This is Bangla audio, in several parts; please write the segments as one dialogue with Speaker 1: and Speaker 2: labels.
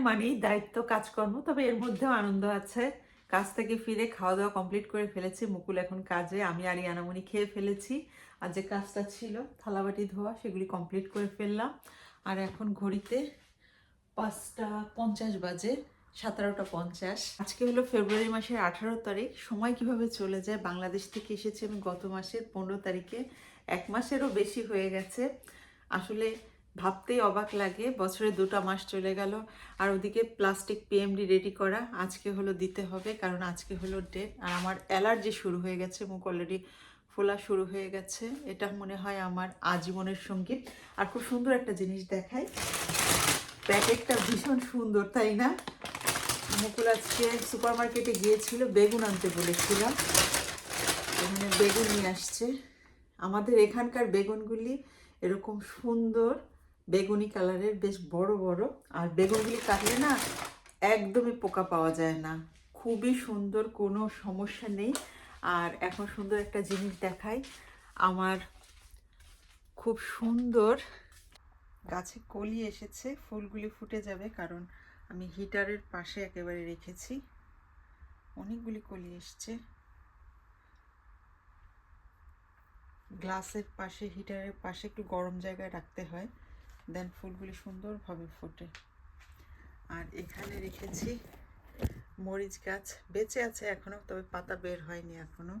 Speaker 1: মানেই দায়িত্ব, কাজকর্ম, তবে এর মধ্যেও আনন্দ আছে। কাজ থেকে ফিরে খাওয়া দাওয়া কমপ্লিট করে ফেলেছি। মুকুল এখন কাজে, আমি আর ইয়ানামণি খেয়ে ফেলেছি। আর যে কাজটা ছিল, থালাবাটি, ধোয়া, সেগুলি কমপ্লিট করে ফেললাম। আর এখন ঘড়িতে পাঁচটা পঞ্চাশ বাজে, সতেরোটা পঞ্চাশ। আজকে হলো ফেব্রুয়ারি মাসের আঠারো তারিখ। সময় কীভাবে চলে যায়? বাংলাদেশ থেকে এসেছি আমি গত মাসের পনেরো তারিখে। এক মাসেরও বেশি হয়ে গেছে। আসলে ভাবতেই অবাক লাগে, বছরে দুটো মাস চলে গেল আর ওদিকে প্লাস্টিক পিএমডি রেডি করা আজকে হলো দিতে হবে কারণ আজকে হলো ডেট আর আমার অ্যালার্জি শুরু হয়ে গেছে, মুখ অলরেডি ফোলা শুরু হয়ে গেছে। এটা মনে হয় আমার আজীবনের সংগীত। আর খুব সুন্দর একটা জিনিস দেখায় প্যাকেটটা ভীষণ সুন্দর, তাই না? মুকুল আজকে সুপার মার্কেটে গিয়েছিল, বেগুন আনতে বলেছিলাম। এখানে বেগুন নিয়ে আসছে। আমাদের এখানকার বেগুনগুলি এরকম সুন্দর। বেগুনি কালারের বেশ বড় বড়। আর বেগুনগুলি কাটলে না একদমই পোকা পাওয়া যায় না। খুবই সুন্দর, কোনো সমস্যা নেই। আর এখন সুন্দর একটা জিনিস দেখাই। আমার খুব সুন্দর গাছে কলি এসেছে, ফুলগুলি ফুটে যাবে কারণ আমি হিটারের পাশে একেবারে রেখেছি। অনেকগুলি কলি এসছে। গ্লাসের পাশে, হিটারের পাশে একটু গরম জায়গায় রাখতে হয়। দেন ফুলগুলি সুন্দরভাবে ফোটে। আর এখানে রেখেছি মরিচ গাছ। বেঁচে আছে এখনও, তবে পাতা বের হয়নি এখনও।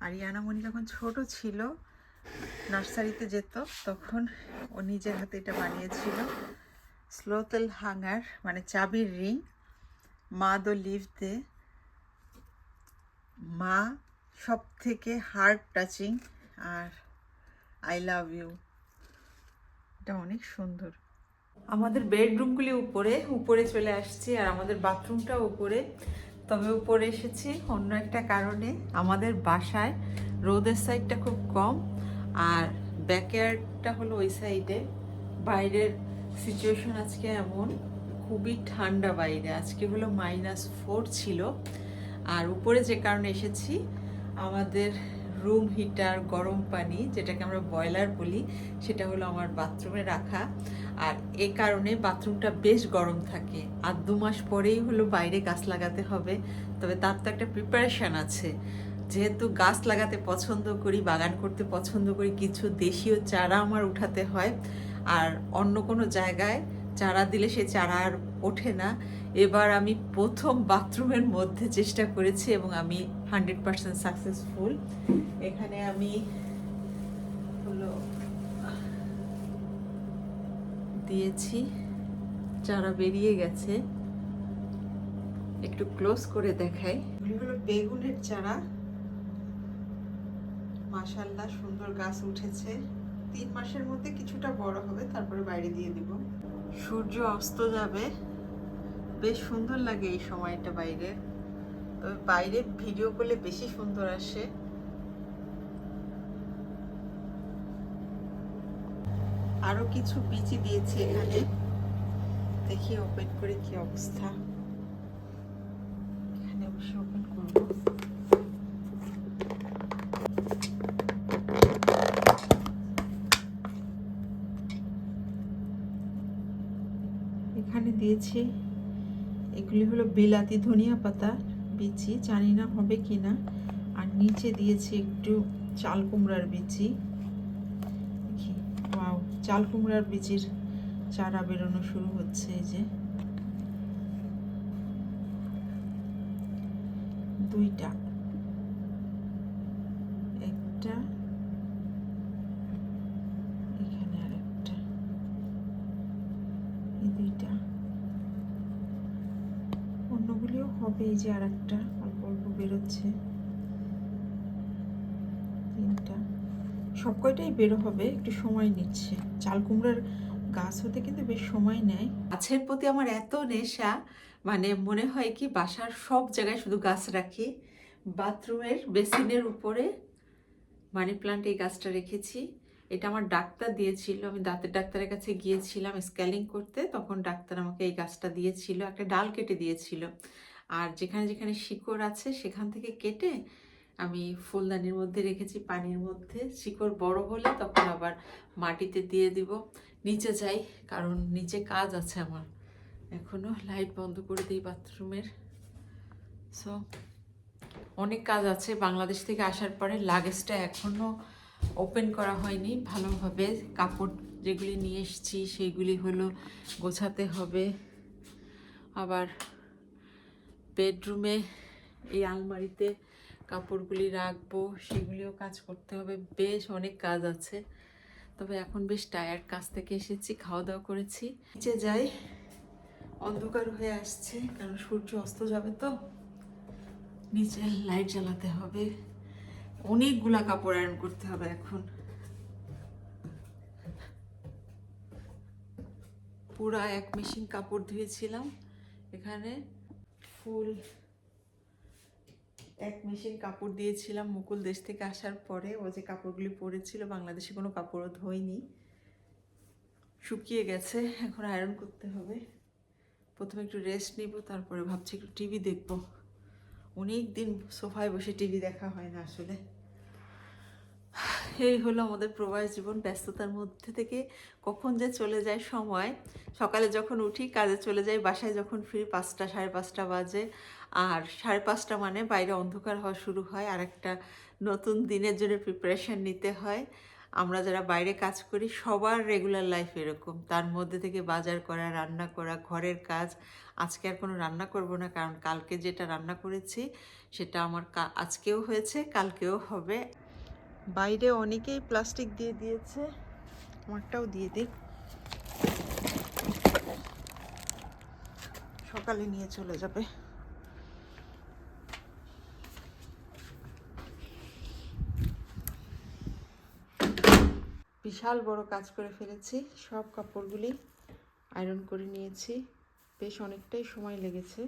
Speaker 1: আর ইয়ানামণি যখন ছোট ছিল, নার্সারিতে যেত, তখন ও নিজের হাতে এটা বানিয়েছিল। স্লোতেল হাঙ্গার মানে চাবির রিং। মা দো লিভ দে। মা সব থেকে হার্ড টাচিং। আর আই লাভ ইউ। এটা অনেক সুন্দর। আমাদের বেডরুমগুলি উপরে উপরে চলে আসছি আর আমাদের বাথরুমটা উপরে। তবে উপরে এসেছি অন্য একটা কারণে। আমাদের বাসায় রোদের সাইডটা খুব কম আর ব্যাকয়ার্ডটা হলো ওই সাইডে বাইরের সিচুয়েশন আজকে এমন, খুবই ঠান্ডা বাইরে। আজকে হলো মাইনাস ফোর ছিল। আর উপরে যে কারণে এসেছি, আমাদের রুম হিটার গরম পানি, যেটাকে আমরা বয়লার বলি, সেটা হলো আমার বাথরুমে রাখা। আর এ কারণে বাথরুমটা বেশ গরম থাকে। আর দু মাস পরেই হলো বাইরে গাছ লাগাতে হবে। তবে তার তো একটা প্রিপারেশান আছে। যেহেতু গাছ লাগাতে পছন্দ করি, বাগান করতে পছন্দ করি, কিছু দেশীয় চারা আমার উঠাতে হয়। আর অন্য কোনো জায়গায় চারা দিলে সে চারা আর ওঠে না। এবার আমি প্রথম বাথরুমের মধ্যে চেষ্টা করেছি এবং আমি হান্ড্রেড পার্সেন্ট সাকসেসফুল। এখানে আমি হলো, দিয়েছি, চারা বেরিয়ে গেছে। একটু ক্লোজ করে দেখাই। হলো বেগুনের চারা। মাশাল্লাহ সুন্দর গাছ উঠেছে। তিন মাসের মধ্যে কিছুটা বড় হবে, তারপরে বাইরে দিয়ে দিব। সূর্য অস্ত যাবে। বেশ সুন্দর লাগে এই সময়টা বাইরে। তবে বাইরে ভিডিও করলে বেশি সুন্দর আসে। আরও কিছু বিচি দিয়েছি এখানে। দেখি ওপেন করে কি অবস্থা। এখানে অবশ্যই ওপেন করব এখানে দিয়েছি। এগুলি হলো বিলাতি ধনিয়া পাতা, বিচি, জানি না হবে কি না। আর নিচে দিয়েছি একটু চাল কুমড়ার বিচি। ওয়াও, চাল কুমড়ার বিচির চারা বেরোনো শুরু হচ্ছে এই যে। দুইটা, একটা এখানে আরেকটা এই দুইটা অন্যগুলিও হবে এই যে আর একটা অল্প অল্প বেরোচ্ছে। তিনটা। সব কয়টাই বেরো হবে, একটু সময় নিচ্ছে। চাল কুমড়ার গাছ হতে কিন্তু বেশ সময় নেয়। গাছের প্রতি আমার এত নেশা মানে মনে হয় কি বাসার সব জায়গায় শুধু গাছ রাখি। বাথরুমের, বেসিনের উপরে মানি প্লান্ট এই গাছটা রেখেছি। এটা আমার ডাক্তার দিয়েছিল, আমি দাঁতের ডাক্তারের কাছে গিয়েছিলাম স্ক্যালিং করতে। তখন ডাক্তার আমাকে এই গাছটা দিয়েছিল, একটা ডাল কেটে দিয়েছিল। আর যেখানে যেখানে শিকড় আছে সেখান থেকে কেটে আমি ফুলদানির মধ্যে রেখেছি পানির মধ্যে। শিকড় বড় হলে তখন আবার মাটিতে দিয়ে দিব। নিচে যাই, কারণ নিচে কাজ আছে আমার। এখনও লাইট বন্ধ করে দিই বাথরুমের। সো অনেক কাজ আছে। বাংলাদেশ থেকে আসার পরে লাগেজটা এখনও ওপেন করা হয়নি। ভালোভাবে কাপড় যেগুলি নিয়ে এসেছি, সেইগুলি হলো গোছাতে হবে। আবার বেডরুমে এই আলমারিতে কাপড়গুলি রাখব, সেগুলিও কাজ করতে হবে। বেশ অনেক কাজ আছে, তবে এখন বেশ টায়ার্ড কাজ থেকে এসেছি খাওয়া দাওয়া করেছি। নিচে যাই, অন্ধকার হয়ে আসছে, কারণ সূর্য অস্ত যাবে তো। নিচে লাইট জ্বালাতে হবে। অনেকগুলা কাপড় আয়রন করতে হবে এখন। পুরা এক মেশিন কাপড় ধুয়েছিলাম, এখানে ফুল, এক মেশিন কাপড় দিয়েছিলাম মুকুল দেশ থেকে আসার পরে। ও যে কাপড়গুলি পরেছিল, বাংলাদেশে কোনো কাপড়ও ধোয়নি। শুকিয়ে গেছে, এখন আয়রন করতে হবে। প্রথমে একটু রেস্ট নিব, তারপরে ভাবছি একটু টিভি দেখব। অনেক দিন সোফায় বসে টিভি দেখা হয় না আসলে। এই হলো আমাদের প্রবাস জীবন, ব্যস্ততার মধ্যে থেকে কখন যে চলে যায় সময়। সকালে যখন উঠি, কাজে চলে যাই, বাসায় যখন ফিরি, পাঁচটা, সাড়ে পাঁচটা বাজে। আর সাড়ে পাঁচটা মানে বাইরে অন্ধকার হওয়া শুরু হয়। আর একটা নতুন দিনের জন্য প্রিপারেশন নিতে হয়। আমরা যারা বাইরে কাজ করি, সবার রেগুলার লাইফ এরকম। তার মধ্যে থেকে বাজার করা, রান্না করা, ঘরের কাজ। আজকে আর কোনো রান্না করব না, কারণ কালকে যেটা রান্না করেছি, সেটা আমার আজকেও হয়েছে, কালকেও হবে। বাইরে অনেকেই প্লাস্টিক দিয়ে দিয়েছে। আমারটাও দিয়ে দিই। সকালে নিয়ে চলে যাবে। বিশাল বড় কাজ করে ফেলেছি। সব কাপড়গুলি আয়রন করে নিয়েছি। বেশ অনেকটাই সময় লেগেছে।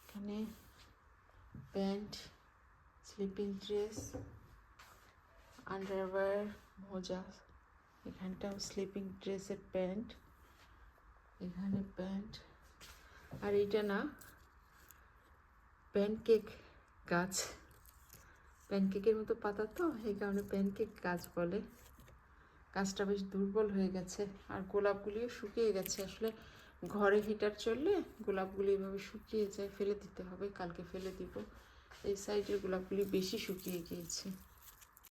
Speaker 1: এখানে প্যান্ট স্লিপিং ড্রেস আন্ডারওয়্যার মোজা এখানটাও স্লিপিং ড্রেসের প্যান্ট এখানে প্যান্ট আর এইটা না প্যানকেক গাছ। প্যানকেকের মতো পাতা তো, এই কারণে প্যানকেক গাছ বলে। গাছটা বেশ দুর্বল হয়ে গেছে, আর গোলাপগুলিও শুকিয়ে গেছে। আসলে ঘরে হিটার চললে গোলাপগুলি এভাবে শুকিয়ে যায়, ফেলে দিতে হবে, কালকে ফেলে দিব। এই সাইডের গোলাপগুলি বেশি শুকিয়ে গিয়েছে।